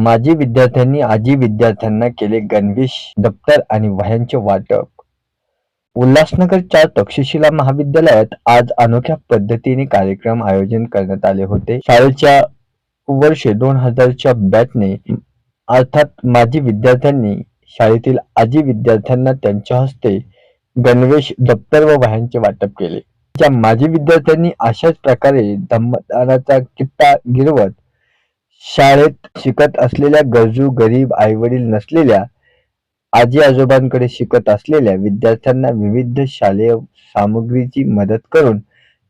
माजी विद्यार्थ्यांनी आजी विद्यार्थ्यांना केले गणवेश दप्तर आणि वह्यांचे वाटप. उल्हासनगर चार तक्षशिला महाविद्यालयात आज अनोख्या पद्धतीने कार्यक्रम आयोजन करण्यात आले होते. शाळेच्या वर्ष दोन हजारच्या बॅचने अर्थात माजी विद्यार्थ्यांनी शाळेतील आजी विद्यार्थ्यांना त्यांच्या हस्ते गणवेश दप्तर व वह्यांचे वाटप केले. त्या माजी विद्यार्थ्यांनी अशाच प्रकारे धम्मदानाचा कित्ता गिरवत शाळेत शिकत असलेल्या गरजू गरीब आईवडील नसलेल्या आजी आजोबांकडे शिकत असलेल्या विद्यार्थ्यांना विविध शालेय सामग्रीची मदत करून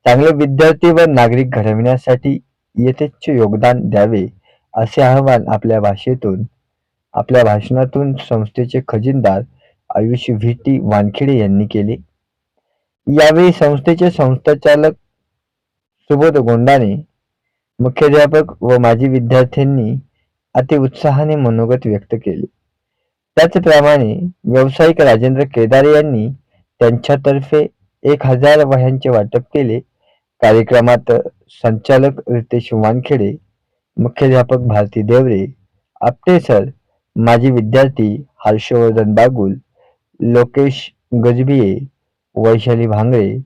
चांगले विद्यार्थी व नागरिक घडविण्यासाठी यथेच्छ योगदान द्यावे असे आवाहन आपल्या भाषेतून आपल्या भाषणातून संस्थेचे खजिनदार आयुष व्ही. टी. वानखेडे यांनी केले. यावेळी संस्थेचे संस्थाचालक सुबोध गोंडाने मुख्याध्यापक व माजी विद्यार्थ्यांनी अति उत्साहाने मनोगत व्यक्त केले. त्याचप्रमाणे व्यावसायिक राजेंद्र केदारे यांनी त्यांच्यातर्फे एक हजार वह्यांचे वाटप केले. कार्यक्रमात संचालक रितेश वानखेडे मुख्याध्यापक भारती देवरे आपटे सर माजी विद्यार्थी हर्षवर्धन बागुल लोकेश गजबिये वैशाली भांगरे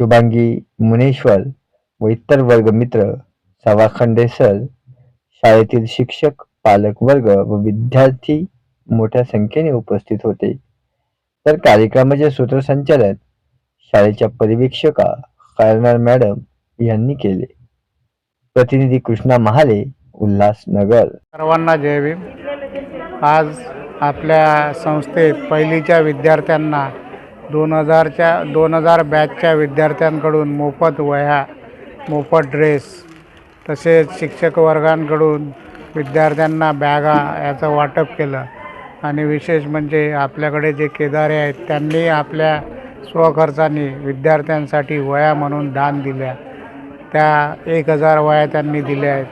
शुभांगी मुनेश्वर व इतर वर्गमित्र सवाखंडे सर शाळेतील शिक्षक पालक वर्ग व विद्यार्थी मोठ्या संख्येने उपस्थित होते. तर कार्यक्रमाचे सूत्रसंचालन शाळेच्या परिवीक्षका खारनार मॅडम यांनी केले. प्रतिनिधी कृष्णा महाले उल्हासनगर. सर्वांना जय भीम. आज आपल्या संस्थेत पहिलीच्या विद्यार्थ्यांना दोन हजारच्या दोन हजार बॅचच्या विद्यार्थ्यांकडून मोफत वह्या मोफत ड्रेस तसेच शिक्षक वर्गांकडून विद्यार्थ्यांना बॅगा याचं वाटप केलं. आणि विशेष म्हणजे आपल्याकडे जे केदारे आहेत त्यांनी आपल्या स्वखर्चाने विद्यार्थ्यांसाठी वया म्हणून दान दिल्या. त्या एक हजार वया त्यांनी दिल्या आहेत.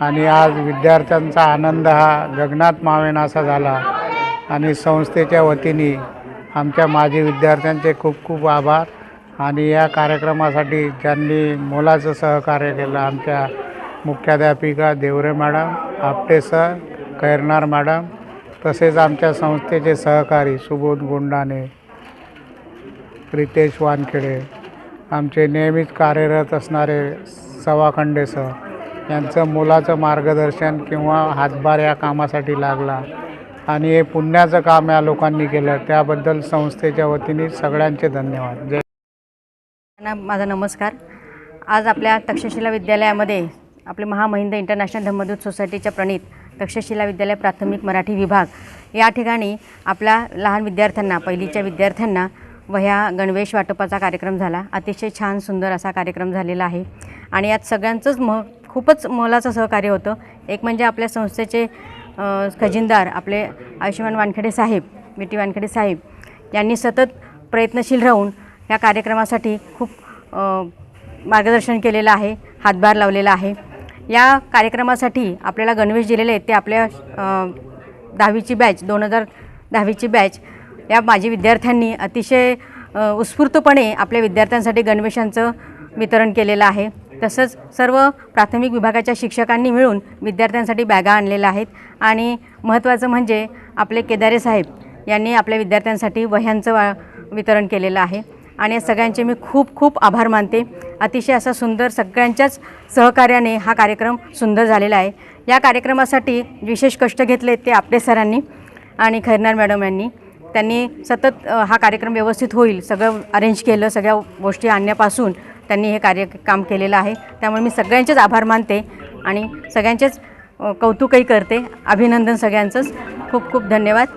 आणि आज विद्यार्थ्यांचा आनंद हा गगनात मावेनासा झाला. आणि संस्थेच्या वतीने आमच्या माजी विद्यार्थ्यांचे खूप खूप आभार. आणि या कार्यक्रमासाठी ज्यांनी मोलाचं सहकार्य केलं आमच्या मुख्याध्यापिका Deore madam Apte sir Kairnar madam तसेच आमच्या संस्थेचे सहकारी सुबोध गोंडाने रितेश वानखेडे आमचे नेहमीच कार्यरत असणारे सवाखंडे सर यांचं मुलाचं मार्गदर्शन किंवा हातभार या कामासाठी लागला. आणि हे पुण्याचं काम या लोकांनी केलं त्याबद्दल संस्थेच्या वतीने सगळ्यांचे धन्यवाद. जय माझा नमस्कार. आज आपल्या तक्षशिला विद्यालयामध्ये आपले महामहिंद इंटरनॅशनल धम्मदूत सोसायटीच्या प्रणित तक्षशिला विद्यालय प्राथमिक मराठी विभाग. या ठिकाणी आपल्या लहान विद्यार्थ्यांना पहिलीच्या विद्यार्थ्यांना वह्या गणवेश वाटपाचा कार्यक्रम झाला. अतिशय छान सुंदर असा कार्यक्रम झालेला आहे. आणि यात सगळ्यांचंच म खूपच मोलाचं सहकार्य होतं. एक म्हणजे आपल्या संस्थेचे खजिनदार आपले आयुष्यमान वानखेडे साहेब बी टी वानखेडे साहेब यांनी सतत प्रयत्नशील राहून या कार्यक्रमासाठी खूप मार्गदर्शन केलेलं आहे हातभार लावलेला आहे. या कार्यक्रमासाठी आपल्याला गणवेश दिलेले आहेत ते आपल्या दहावीची बॅच दोन हजार दहावीची बॅच या माजी विद्यार्थ्यांनी अतिशय उत्स्फूर्तपणे आपल्या विद्यार्थ्यांसाठी गणवेशांचं वितरण केलेलं आहे. तसंच सर्व प्राथमिक विभागाच्या शिक्षकांनी मिळून विद्यार्थ्यांसाठी बॅगा आणलेल्या आहेत. आणि महत्त्वाचं म्हणजे आपले केदारे साहेब यांनी आपल्या विद्यार्थ्यांसाठी वह्यांचं वा वितरण केलेलं आहे. आणि या सगळ्यांचे मी खूप खूप आभार मानते. अतिशय असा सुंदर सगळ्यांच्याच सहकार्याने हा कार्यक्रम सुंदर झालेला आहे. या कार्यक्रमासाठी विशेष कष्ट घेतले ते आपटे सरांनी आणि खैरनार मॅडम यांनी. त्यांनी सतत हा कार्यक्रम व्यवस्थित होईल सगळं अरेंज केलं सगळ्या गोष्टी आणण्यापासून त्यांनी हे कार्य काम केलेलं आहे. त्यामुळे मी सगळ्यांचेच आभार मानते आणि सगळ्यांचेच कौतुकही करते. अभिनंदन सगळ्यांचंच. खूप खूप धन्यवाद.